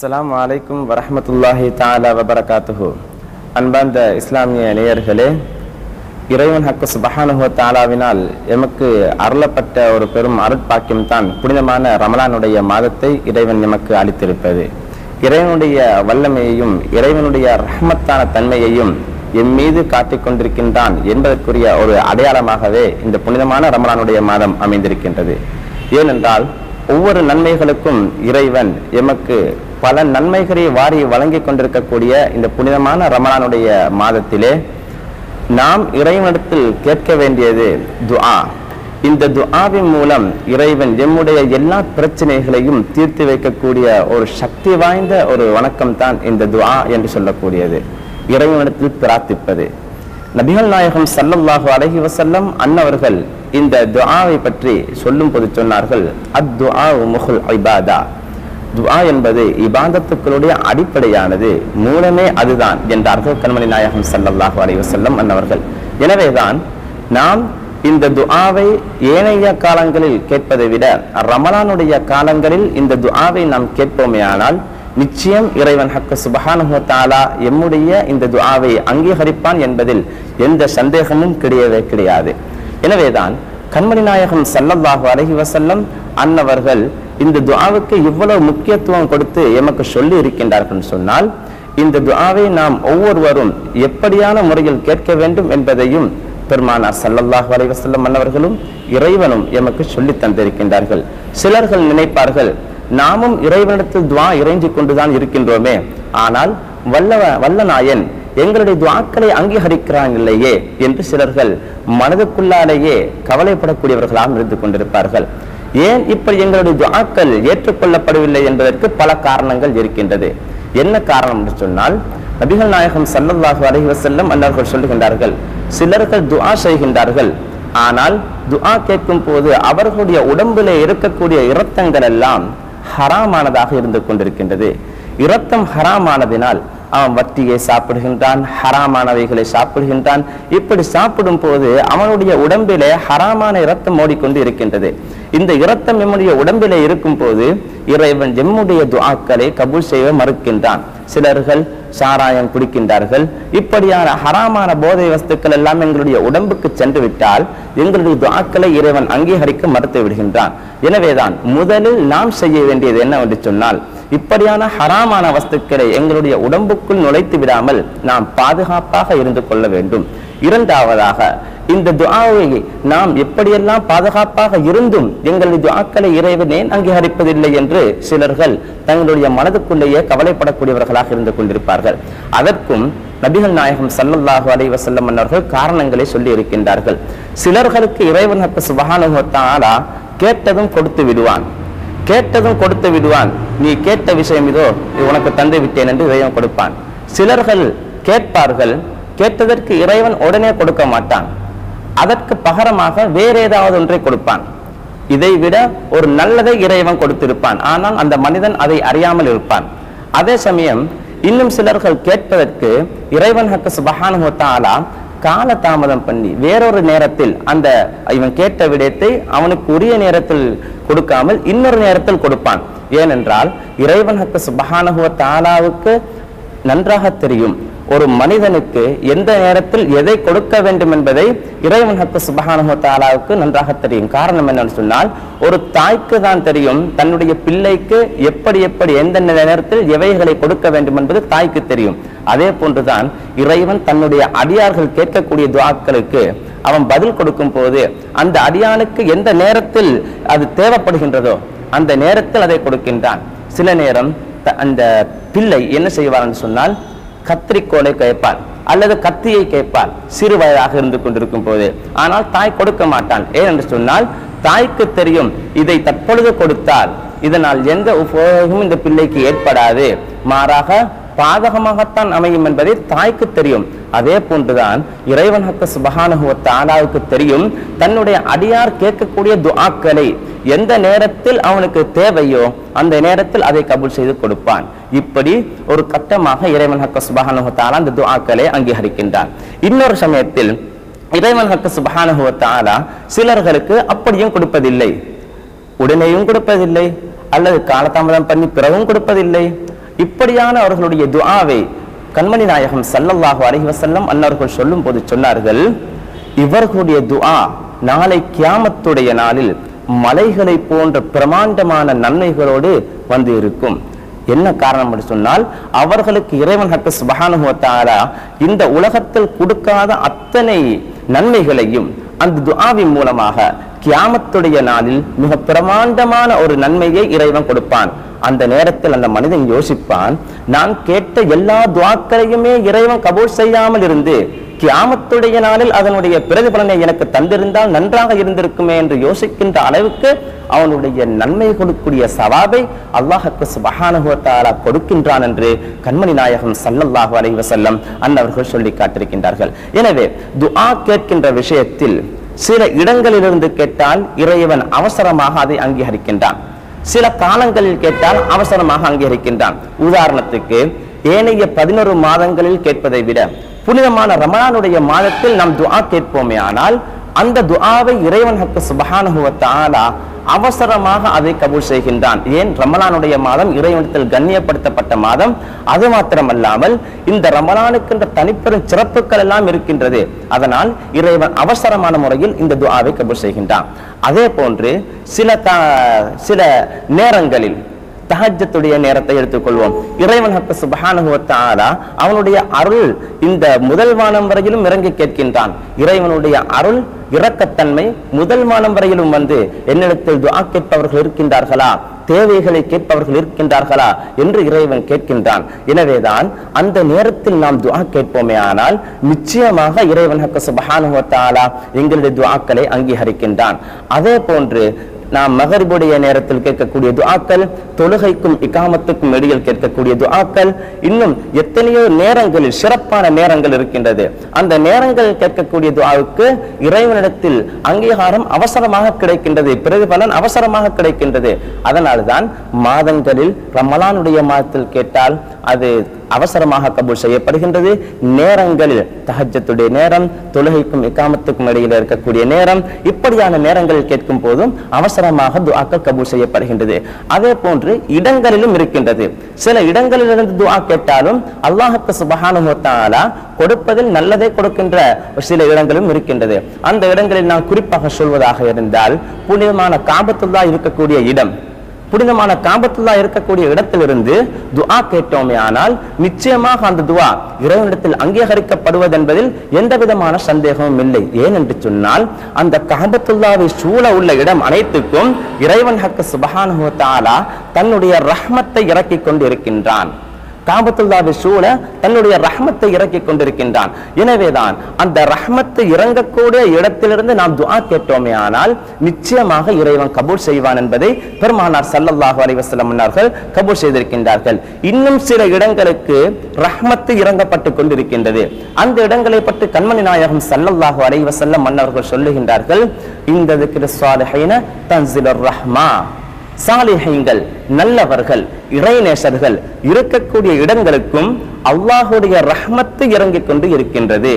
அஸ்லாம் அலைக்கும் வரமத்துல்லாஹி தாலா வபரகாத்துஹு. அன்பார்ந்த இஸ்லாமிய நேயர்களே இறைவன் ஹக்கு சுபஹானுஹு தாலாவினால் எமக்கு அருளப்பட்ட ஒரு பெரும் அருட்பாக்கியம் தான் புனிதமான ரமலானுடைய மாதத்தை இறைவன் எமக்கு அளித்திருப்பது. இறைவனுடைய வல்லமையையும் இறைவனுடைய ரஹமத்தான தன்மையையும் எம் மீது காட்டிக் கொண்டிருக்கின்றான் என்பதற்குரிய ஒரு அடையாளமாகவே இந்த புனிதமான ரமலானுடைய மாதம் அமைந்திருக்கின்றது. ஏனென்றால் ஒவ்வொரு நன்மைகளுக்கும் இறைவன் எமக்கு பல நன்மைகளை வாரி வழங்கிக் கொண்டிருக்கக்கூடிய இந்த புனிதமான ரமலானுடைய மாதத்திலே நாம் இறைவனிடத்தில் கேட்க வேண்டியது துஆ. இந்த துஆவின் மூலம் இறைவன் எம்முடைய எல்லா பிரச்சனைகளையும் தீர்த்து வைக்கக்கூடிய ஒரு சக்தி வாய்ந்த ஒரு வணக்கம் தான் இந்த துஆ என்று சொல்லக்கூடியது. இறைவனிடத்தில் பிரார்த்திப்பது. நபிகள் நாயகம் சல்லல்லாஹு அலஹி வசல்லம் அன்னவர்கள் இந்த துஆவை பற்றி சொல்லும் போது சொன்னார்கள் அத் துஆ முஹுல் ஐபாதா துவா என்பது இபாதத்துக்களுடைய அடிப்படையானது. மூலமே அதுதான் என்றார்கள் கண்மணி நாயகம் ஸல்லல்லாஹு அலைஹி வஸல்லம் அன்னவர்கள். எனவேதான் நாம் இந்த துஆவை ஏனைய காலங்களில் கேட்பதை விட ரமலானுடைய காலங்களில் இந்த துஆவை நாம் கேட்போமேயானால் நிச்சயம் இறைவன் ஹக்க சுபஹானஹு தாலா எம்முடைய இந்த துஆவை அங்கீகரிப்பான் என்பதில் எந்த சந்தேகமும் கிடையவே கிடையாது. எனவேதான் கண்மணி நாயகம் ஸல்லல்லாஹு அலைஹி வசல்லம் அன்னவர்கள் இந்த துவாவுக்கு இவ்வளவு முக்கியத்துவம் கொடுத்து எமக்கு சொல்லி இருக்கின்றார்கள் சொன்னால் இந்த துவாவை நாம் ஒவ்வொருவரும் எப்படியான முறையில் கேட்க வேண்டும் என்பதையும் பெருமானார் சல்லல்லாஹ் அலைஹி மன்னவர்களும் இறைவனும் எமக்கு சொல்லி தந்திருக்கின்றார்கள். சிலர்கள் நினைப்பார்கள் நாமும் இறைவனிடத்தில் துவா இறைஞ்சி கொண்டுதான் இருக்கின்றோமே. ஆனால் வல்லவ வல்லநாயன் எங்களுடைய துவாக்களை அங்கீகரிக்கிறான் இல்லையே என்று சிலர்கள் மனதுக்குள்ளாலேயே கவலைப்படக்கூடியவர்களாக இருந்து கொண்டிருப்பார்கள் ஏன் இப்படி எங்களுடைய துவாக்கள் ஏற்றுக்கொள்ளப்படவில்லை என்பதற்கு பல காரணங்கள் இருக்கின்றது. என்ன காரணம் என்று சொன்னால் நபிகள் நாயகம் சல்லல்லாஹு அலைஹி வஸல்லம் அன்னர்கள் சொல்லுகின்றார்கள் சிலர்கள் துஆ செய்கின்றார்கள். ஆனால் துஆ கேட்கும் போது அவர்களுடைய உடம்பிலே இருக்கக்கூடிய இரத்தங்கள் எல்லாம் ஹராமானதாக இருந்து கொண்டிருக்கின்றது. இரத்தம் ஹராமானதினால் அவன் வட்டியை சாப்பிடுகின்றான் ஹராமானவைகளை சாப்பிடுகின்றான். இப்படி சாப்பிடும் போது அவனுடைய உடம்பிலே ஹராமான இரத்தம் ஓடிக்கொண்டு இருக்கின்றது. இந்த இரத்தம் எம்முடைய உடம்பிலே இருக்கும் போது இறைவன் எம்முடைய துவாக்களை கபூல் செய்ய மறுக்கின்றான். சிலர்கள் சாராயம் குடிக்கின்றார்கள். இப்படியான ஹராமான போதை வஸ்துக்கள் எல்லாம் எங்களுடைய உடம்புக்கு சென்று விட்டால் எங்களுடைய துவாக்களை இறைவன் அங்கீகரிக்க மறுத்து விடுகின்றான். எனவேதான் முதலில் நாம் செய்ய வேண்டியது என்னவென்று சொன்னால் இப்படியான ஹராமான வஸ்துக்களை எங்களுடைய உடம்புக்குள் நுழைத்து விடாமல் நாம் பாதுகாப்பாக இருந்து கொள்ள வேண்டும். இரண்டாவதாக இந்த துஆவை நாம் எப்படியெல்லாம் பாதுகாப்பாக இருந்தும் எங்களுடைய துஆக்களை இறைவன் ஏன் அங்கீகரிப்பதில்லை என்று சிலர்கள் தங்களுடைய மனதுக்குள்ளேயே கவலைப்படக்கூடியவர்களாக இருந்து கொண்டிருப்பார்கள். அதற்கும் நபிகள் நாயகம் சல்லல்லாஹு அலைஹி வஸல்லம் அவர்கள் காரணங்களை சொல்லி இருக்கின்றார்கள். சிலர்களுக்கு இறைவன் ஹக்கு சுபஹானஹு கேட்டதும் கொடுத்து விடுவான். கேட்டதும் கொடுத்து விடுவான். நீ கேட்ட விஷயம் இதோ உனக்கு தந்து விட்டேன் என்று இறைவன் கொடுப்பான். சிலர்கள் கேட்பார்கள் கேட்டதற்கு இறைவன் உடனே கொடுக்க மாட்டான். அதற்கு பகரமாக வேற ஏதாவது ஒன்றை கொடுப்பான். இதை விட ஒரு நல்லதை இறைவன் கொடுத்திருப்பான். ஆனால் அந்த மனிதன் அதை அறியாமல் இருப்பான். அதே சமயம் இன்னும் சிலர்கள் கேட்பதற்கு இறைவன் ஹக்கு சுபஹானஹு காலதாமதம் கால தாமதம் பண்ணி வேறொரு நேரத்தில் அந்த இவன் கேட்ட விடயத்தை அவனுக்கு உரிய நேரத்தில் கொடுக்காமல் இன்னொரு நேரத்தில் கொடுப்பான். ஏனென்றால் இறைவன் ஹத்த சுபஹானஹுவ தாலாவுக்கு நன்றாக தெரியும். ஒரு மனிதனுக்கு எந்த நேரத்தில் எதை கொடுக்க வேண்டும் என்பதை இறைவன் ஹக்கு சுபஹானஹு தாலாவுக்கு நன்றாக தெரியும். காரணம் என்னன்னு சொன்னால் ஒரு தாய்க்கு தான் தெரியும் தன்னுடைய பிள்ளைக்கு எப்படி எப்படி எந்த நேரத்தில் எவைகளை கொடுக்க வேண்டும் என்பது தாய்க்கு தெரியும். அதே போன்றுதான் இறைவன் தன்னுடைய அடியார்கள் கேட்கக்கூடிய துவாக்களுக்கு அவன் பதில் கொடுக்கும் போது அந்த அடியானுக்கு எந்த நேரத்தில் அது தேவைப்படுகின்றதோ அந்த நேரத்தில் அதை கொடுக்கின்றான். சில நேரம் அந்த பிள்ளை என்ன செய்வார்னு சொன்னால் கத்திரிக்கோலை கேட்பான் அல்லது கத்தியை கேட்பான் சிறு வயதாக இருந்து கொண்டிருக்கும் போது. ஆனால் தாய் கொடுக்க மாட்டான் ஏனென்று சொன்னால் தாய்க்கு தெரியும் இதை தற்பொழுது கொடுத்தால் இதனால் எந்த உபயோகமும் இந்த பிள்ளைக்கு ஏற்படாது. மாறாக பாதகமாகத்தான் அமையும் என்பதை தாய்க்கு தெரியும். அதே போன்றுதான் இறைவன் ஹக்க சுபஹானஹுவ தாலாவுக்கு தெரியும் தன்னுடைய அடியார் கேட்கக்கூடிய துஆக்களை எந்த நேரத்தில் அவனுக்கு தேவையோ அந்த நேரத்தில் அதை கபூல் செய்து கொடுப்பான். இப்படி ஒரு கட்டமாக இறைவன் ஹக்க சுபஹானஹுவ அந்த துஆக்களை அங்கீகரிக்கின்றான். இன்னொரு சமயத்தில் இறைவன் ஹக்க சுபஹானஹுவ சிலர்களுக்கு அப்படியும் கொடுப்பதில்லை. உடனேயும் கொடுப்பதில்லை. அல்லது காலதாமதம் பண்ணி பிறகும் கொடுப்பதில்லை. இப்படியான அவர்களுடைய துஆவை கண்மணி நாயகம் சல்லல்லாஹு அலைஹி வஸல்லம் அன்னவர்கள் சொல்லும் போது சொன்னார்கள் இவர்களுடைய துஆ நாளை கியாமத்துடைய நாளில் மலைகளை போன்ற பிரமாண்டமான நன்மைகளோடு வந்து இருக்கும். என்ன காரணம் என்று சொன்னால் அவர்களுக்கு இறைவன் ஹக்கு சுபஹானுஹு இந்த உலகத்தில் கொடுக்காத அத்தனை நன்மைகளையும் அந்த துஆவின் மூலமாக கியாமத்துடைய நாளில் மிக பிரமாண்டமான ஒரு நன்மையை இறைவன் கொடுப்பான். அந்த நேரத்தில் அந்த மனிதன் யோசிப்பான் நான் கேட்ட எல்லா துவாக்களையுமே இறைவன் கபூல் செய்யாமல் இருந்து கியாமத்துடைய நாளில் அதனுடைய பிரதிபலனை எனக்கு தந்திருந்தால் நன்றாக இருந்திருக்குமே என்று யோசிக்கின்ற அளவுக்கு அவனுடைய நன்மை கொடுக்கூடிய சவாபை அல்லாஹுக்கு சுபஹானஹு கொடுக்கின்றான் என்று கண்மணி நாயகம் சல்லல்லாஹு அலைவ செல்லம் அன்னவர்கள் சொல்லி காட்டிருக்கின்றார்கள் எனவே துஆ கேட்கின்ற விஷயத்தில் சில இடங்களிலிருந்து கேட்டால் இறைவன் அவசரமாக அதை அங்கீகரிக்கின்றான். சில காலங்களில் கேட்டால் அவசரமாக அங்கீகரிக்கின்றான். உதாரணத்துக்கு ஏனைய பதினொரு மாதங்களில் கேட்பதை விட புனிதமான ரமணானுடைய மாதத்தில் நாம் துஆ கேட்போமே. ஆனால் அந்த துஆவை இறைவன் ஹக்கு சுபஹானஹு அவசரமாக அதை கபூல் செய்கின்றான். ஏன்? ரமலானுடைய மாதம் இறைவனத்தில் கண்ணியப்படுத்தப்பட்ட மாதம். அது மாத்திரமல்லாமல் இந்த ரமலானுக்கின்ற தனிப்பெரும் சிறப்புகள் எல்லாம் இருக்கின்றது. அதனால் இறைவன் அவசரமான முறையில் இந்த துஆவை கபூல் செய்கின்றான். அதே போன்று சில த- சில நேரங்களில் தஹஜத்துடைய நேரத்தை எடுத்துக்கொள்வோம். இறைவன் ஹக்க சுபஹானஹு அவனுடைய அருள் இந்த முதல் வானம் வரையிலும் இறங்கி கேட்கின்றான். இறைவனுடைய அருள் இரக்கத்தன்மை முதல் மானம் வரையிலும் வந்து என்னிடத்தில் துவா கேட்பவர்கள் இருக்கின்றார்களா? தேவைகளை கேட்பவர்கள் இருக்கின்றார்களா? என்று இறைவன் கேட்கின்றான். எனவேதான் அந்த நேரத்தில் நாம் துவா கேட்போமே ஆனால் நிச்சயமாக இறைவன் ஹக்க சுபஹானஹு எங்களுடைய துவாக்களை அங்கீகரிக்கின்றான். அதே போன்று நாம் மகரிபுடைய நேரத்தில் கேட்கக்கூடிய துஆக்கள் தொழுகைக்கும் இகாமத்துக்கும் இடையில் கேட்கக்கூடிய துஆக்கள் இன்னும் எத்தனையோ நேரங்களில் சிறப்பான நேரங்கள் இருக்கின்றது. அந்த நேரங்களில் கேட்கக்கூடிய துஆவுக்கு இறைவனிடத்தில் அங்கீகாரம் அவசரமாக கிடைக்கின்றது. பிரதிபலன் அவசரமாக கிடைக்கின்றது. அதனால்தான் மாதங்களில் ரமலானுடைய மாதத்தில் கேட்டால் அது அவசரமாக கபூல் செய்யப்படுகின்றது. நேரங்களில் தஹஜத்துடைய நேரம் தொழுகைக்கும் இக்காமத்துக்கும் இடையில் இருக்கக்கூடிய நேரம் இப்படியான நேரங்களில் கேட்கும் போதும் அவசரமாக துவாக்கள் கபூல் செய்யப்படுகின்றது. அதே போன்று இடங்களிலும் இருக்கின்றது. சில இடங்களிலிருந்து துவா கேட்டாலும் அல்லாஹுக்கு சுபஹானஹு கொடுப்பதில் நல்லதை கொடுக்கின்ற சில இடங்களும் இருக்கின்றது. அந்த இடங்களில் நான் குறிப்பாக சொல்வதாக இருந்தால் புனிதமான காபத்துள்ளா இருக்கக்கூடிய இடம் புனிதமான காபத்துல்லா இருக்கக்கூடிய இடத்திலிருந்து துஆ கேட்டோமே ஆனால் நிச்சயமாக அந்த துவா இறைவனிடத்தில் அங்கீகரிக்கப்படுவது என்பதில் எந்த விதமான சந்தேகமும் இல்லை. ஏனென்று சொன்னால் அந்த காபத்துல்லாவை சூழ உள்ள இடம் அனைத்துக்கும் இறைவன் ஹக்கு சுபஹானஹு தன்னுடைய ரஹ்மத்தை இறக்கிக் கொண்டு இருக்கின்றான் காபத்துல்லாவை சூழ தன்னுடைய ரஹ்மத்தை இறக்கிக் கொண்டிருக்கின்றான். எனவேதான் அந்த ரஹ்மத்தை இறங்கக்கூடிய இடத்திலிருந்து நாம் துஆ கேட்டோமே ஆனால் நிச்சயமாக இறைவன் கபூல் செய்வான் என்பதை பெருமானார் சல்லல்லாஹு அலைஹி வஸல்லம் முன்னார்கள் கபூல் செய்திருக்கின்றார்கள். இன்னும் சில இடங்களுக்கு ரஹ்மத்து இறங்கப்பட்டு கொண்டிருக்கின்றது. அந்த இடங்களை பற்றி கண்மணி நாயகம் சல்லல்லாஹு அலைஹி மன்னர்கள் சொல்லுகின்றார்கள் இந்த திக்ரு தன்சிலர் ரஹ்மா. சாலிஹைங்கள் நல்லவர்கள் இறைநேசர்கள் இருக்கக்கூடிய இடங்களுக்கும் அல்லாஹுடைய ரஹ்மத்து இறங்கிக் கொண்டு இருக்கின்றது.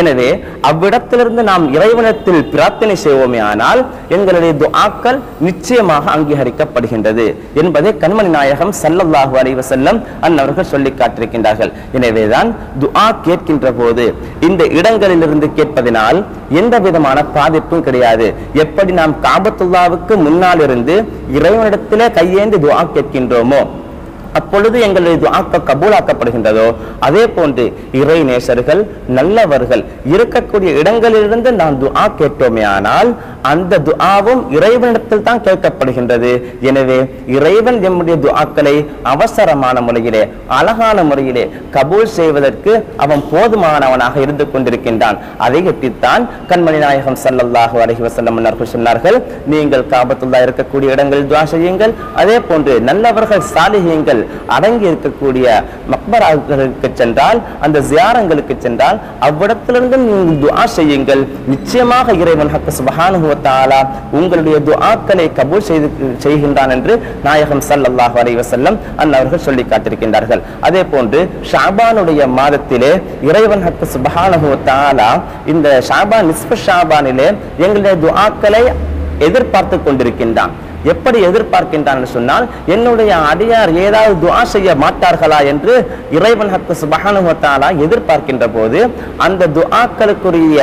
எனவே அவ்விடத்திலிருந்து நாம் இறைவனத்தில் பிரார்த்தனை செய்வோமே ஆனால் எங்களுடைய துஆக்கள் நிச்சயமாக அங்கீகரிக்கப்படுகின்றது என்பதை கண்மணி நாயகம் சல்லல்லாஹு அலைவசல்லம் அன்னவர்கள் சொல்லி காட்டியிருக்கின்றார்கள். எனவேதான் துஆ கேட்கின்ற போது இந்த இடங்களிலிருந்து கேட்பதினால் எந்த விதமான பாதிப்பும் கிடையாது. எப்படி நாம் காபத்துல்லாவுக்கு முன்னால் இருந்து இறைவனிடத்திலே கையேந்தி துஆ கேட்கின்றோமோ அப்பொழுது எங்களுடைய துவாக்க கபூலாக்கப்படுகின்றதோ அதே போன்று இறை நேசர்கள் நல்லவர்கள் இருக்கக்கூடிய இடங்களிலிருந்து நாம் துஆ கேட்டோமே ஆனால் அந்த துஆவும் இறைவனிடத்தில் தான் கேட்கப்படுகின்றது. எனவே இறைவன் எம்முடைய துஆக்களை அவசரமான முறையிலே அழகான முறையிலே கபூல் செய்வதற்கு அவன் போதுமானவனாக இருந்து கொண்டிருக்கின்றான். அதை எட்டித்தான் கண்மணி நாயகம் சல்லல்லாஹு அலஹி வசல்லம் அவர்கள் சொன்னார்கள் நீங்கள் காபத்துள்ளா இருக்கக்கூடிய இடங்களில் துவா செய்யுங்கள் அதே போன்று நல்லவர்கள் சாலிகியங்கள் அடங்கி இருக்கக்கூடிய மக்பராக்களுக்கு சென்றால் அந்த ஜியாரங்களுக்கு சென்றால் அவ்விடத்திலிருந்து நீங்கள் துவா செய்யுங்கள். நிச்சயமாக இறைவன் ஹக்கு சுபஹானஹு சுபானுவத்தாலா உங்களுடைய துஆக்களை கபூல் செய்து செய்கின்றான் என்று நாயகம் சல்லல்லாஹ் அலைஹி வசல்லம் அன்னவர்கள் சொல்லி காட்டிருக்கின்றார்கள் அதே போன்று ஷாபானுடைய மாதத்திலே இறைவன் ஹக்கு சுபானுவத்தாலா இந்த ஷாபான் நிஸ்ப ஷாபானிலே எங்களுடைய துஆக்களை எதிர்பார்த்து கொண்டிருக்கின்றான். எப்படி எதிர்பார்க்கின்றான் சொன்னால் என்னுடைய அடியார் ஏதாவது துவா செய்ய மாட்டார்களா என்று இறைவன் ஹக்கு சுபகானுகத்தாலா எதிர்பார்க்கின்ற போது அந்த துஆக்களுக்குரிய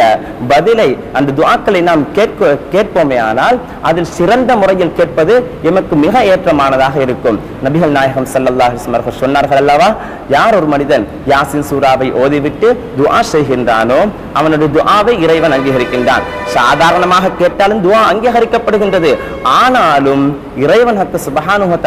பதிலை அந்த துஆக்களை நாம் கேட்க கேட்போமே ஆனால் அதில் சிறந்த முறையில் கேட்பது எமக்கு மிக ஏற்றமானதாக இருக்கும். நபிகள் நாயகம் சல்லல்லாஹ் அவர்கள் சொன்னார்கள் அல்லவா யார் ஒரு மனிதன் யாசின் சூராவை ஓதிவிட்டு துஆ செய்கின்றானோ அவனுடைய துவாவை இறைவன் அங்கீகரிக்கின்றான். சாதாரணமாக கேட்டாலும் துவா அங்கீகரிக்கப்படுகின்றது. ஆனாலும் இறைவன் ஹத்து சுபஹானுஹு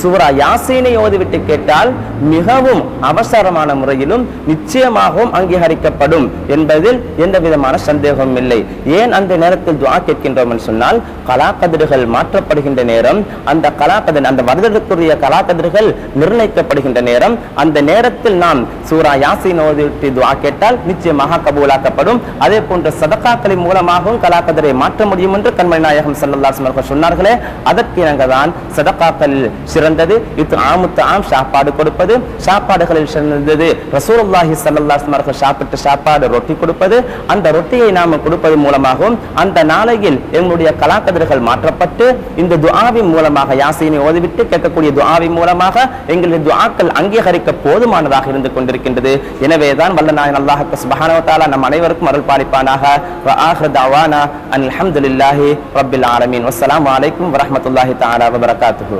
சூரா யாசீனை ஓதிவிட்டு கேட்டால் மிகவும் அவசரமான முறையிலும் நிச்சயமாகவும் அங்கீகரிக்கப்படும் என்பதில் எந்த விதமான சந்தேகமும் இல்லை. ஏன் அந்த நேரத்தில் துவா கேட்கின்றோம் சொன்னால் கலாக்கதிர்கள் மாற்றப்படுகின்ற நேரம் அந்த கலாக்கதிர் அந்த வருடத்துக்குரிய கலாக்கதிர்கள் நிர்ணயிக்கப்படுகின்ற நேரம் அந்த நேரத்தில் நாம் சூரா யாசீன் ஓதிவிட்டு துவா கேட்டால் நிச்சயமாக கபூலாக்கப்படும். அதே போன்ற சதக்காக்களின் மூலமாகவும் கலாக்கதிரை மாற்ற முடியும் என்று கண்மணி நாயகம் ஸல்லல்லாஹு அலைஹி சொன்னார்களே. அதற்கு இணங்க தான் சதக்காக்கள் சிறந்தது. இது ஆமுத்து ஆம் சாப்பாடு கொடுப்பது. சாப்பாடுகளில் சிறந்தது. ரசூலுல்லாஹி ஸல்லல்லாஹு அலைஹி சாப்பிட்டு சாப்பாடு ரொட்டி கொடுப்பது. அந்த ரொட்டியை நாம் கொடுப்பது மூலமாகவும் அந்த நாளையில் எங்களுடைய கலாக்கதிர்கள் மாற்றப்பட்டு இந்த துஆவின் மூலமாக யாசினை ஓதிவிட்டு கேட்கக்கூடிய துஆவின் மூலமாக எங்களுடைய துஆக்கள் அங்கீகரிக்க போதுமானதாக இருந்து கொண்டிருக்கின்றது. எனவேதான் வல்ல நாயன் அல்லாஹ் சுபஹானவத்தா வ தஆலா நம் அனைவருக்கும் அருள் பாலிப்பானாக வ ஆஹிரு தஅவானா அல்ஹம்துலில்லாஹி ரப்பில் ஆலமீன் வஸ்ஸலாமு அலைக்கும் வரஹ்மத்துல்லாஹி தஆலா வ பரகாத்துஹு